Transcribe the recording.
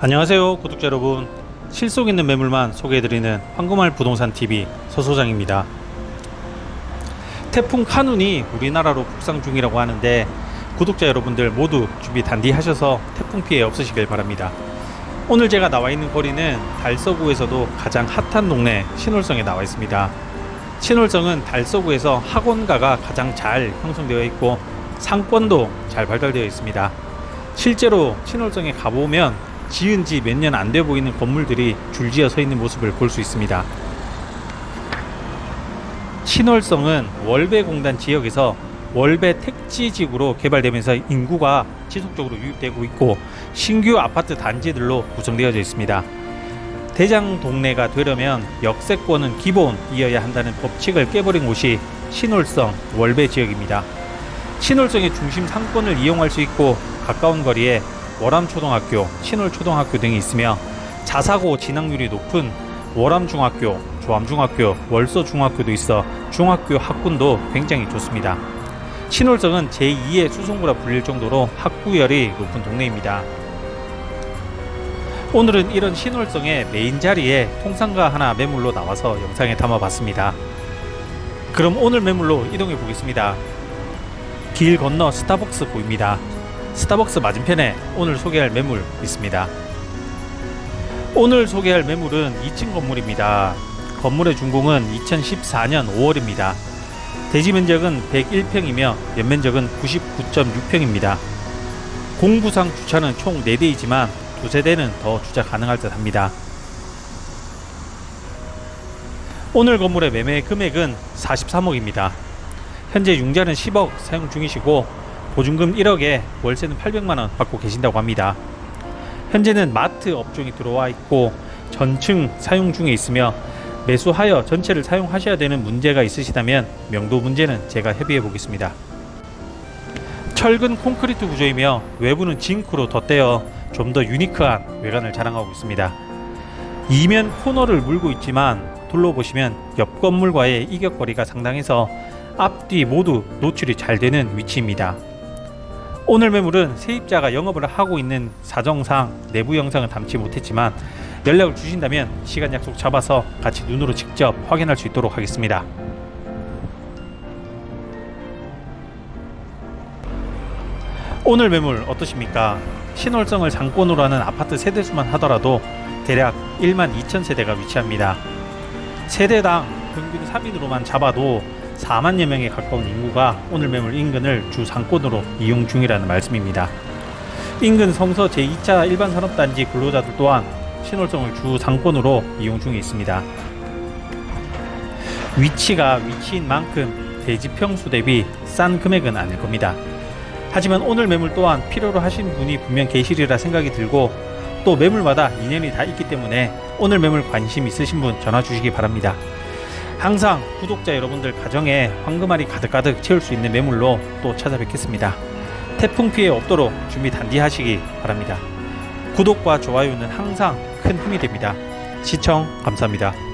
안녕하세요 구독자 여러분. 실속 있는 매물만 소개해드리는 황금알 부동산 TV 서소장입니다. 태풍 카눈이 우리나라로 북상 중이라고 하는데 구독자 여러분들 모두 준비 단디 하셔서 태풍 피해 없으시길 바랍니다. 오늘 제가 나와 있는 거리는 달서구에서도 가장 핫한 동네 신월성에 나와 있습니다. 신월성은 달서구에서 학원가가 가장 잘 형성되어 있고 상권도 잘 발달되어 있습니다. 실제로 신월성에 가보면 지은 지 몇 년 안 돼 보이는 건물들이 줄지어 서 있는 모습을 볼 수 있습니다. 신월성은 월배공단 지역에서 월배 택지지구로 개발되면서 인구가 지속적으로 유입되고 있고 신규 아파트 단지들로 구성되어져 있습니다. 대장 동네가 되려면 역세권은 기본이어야 한다는 법칙을 깨버린 곳이 신월성 월배 지역입니다. 신월성의 중심 상권을 이용할 수 있고 가까운 거리에 월암초등학교, 신월초등학교 등이 있으며 자사고 진학률이 높은 월암중학교, 조암중학교, 월서중학교도 있어 중학교 학군도 굉장히 좋습니다. 신월성은 제2의 수성구라 불릴 정도로 학구열이 높은 동네입니다. 오늘은 이런 신월성의 메인 자리에 통상가 하나 매물로 나와서 영상에 담아봤습니다. 그럼 오늘 매물로 이동해 보겠습니다. 길 건너 스타벅스 보입니다. 스타벅스 맞은편에 오늘 소개할 매물 있습니다. 오늘 소개할 매물은 2층 건물입니다. 건물의 준공은 2014년 5월입니다. 대지 면적은 101평이며 연면적은 99.6평입니다. 공부상 주차는 총 4대이지만 두세 대는 더 주차 가능할 듯 합니다. 오늘 건물의 매매 금액은 43억입니다. 현재 융자는 10억 사용 중이시고 보증금 1억에 월세는 800만 원 받고 계신다고 합니다. 현재는 마트 업종이 들어와 있고 전층 사용 중에 있으며 매수하여 전체를 사용하셔야 되는 문제가 있으시다면 명도 문제는 제가 협의해 보겠습니다. 철근 콘크리트 구조이며 외부는 징크로 덧대어 좀 더 유니크한 외관을 자랑하고 있습니다. 이면 코너를 물고 있지만 둘러보시면 옆 건물과의 이격거리가 상당해서 앞뒤 모두 노출이 잘 되는 위치입니다. 오늘 매물은 세입자가 영업을 하고 있는 사정상 내부 영상을 담지 못했지만 연락을 주신다면 시간 약속 잡아서 같이 눈으로 직접 확인할 수 있도록 하겠습니다. 오늘 매물 어떠십니까? 신월성을 상권으로 하는 아파트 세대수만 하더라도 대략 1만 2천 세대가 위치합니다. 세대당 평균 3인으로만 잡아도 4만여 명에 가까운 인구가 오늘 매물 인근을 주 상권으로 이용 중이라는 말씀입니다. 인근 성서 제2차 일반 산업단지 근로자들 또한 신월성을 주 상권으로 이용 중에 있습니다. 위치가 위치인 만큼 대지 평수 대비 싼 금액은 아닐 겁니다. 하지만 오늘 매물 또한 필요로 하신 분이 분명 계시리라 생각이 들고 또 매물마다 인연이 다 있기 때문에 오늘 매물 관심 있으신 분 전화 주시기 바랍니다. 항상 구독자 여러분들 가정에 황금알이 가득가득 채울 수 있는 매물로 또 찾아뵙겠습니다. 태풍 피해 없도록 준비 단디하시기 바랍니다. 구독과 좋아요는 항상 큰 힘이 됩니다. 시청 감사합니다.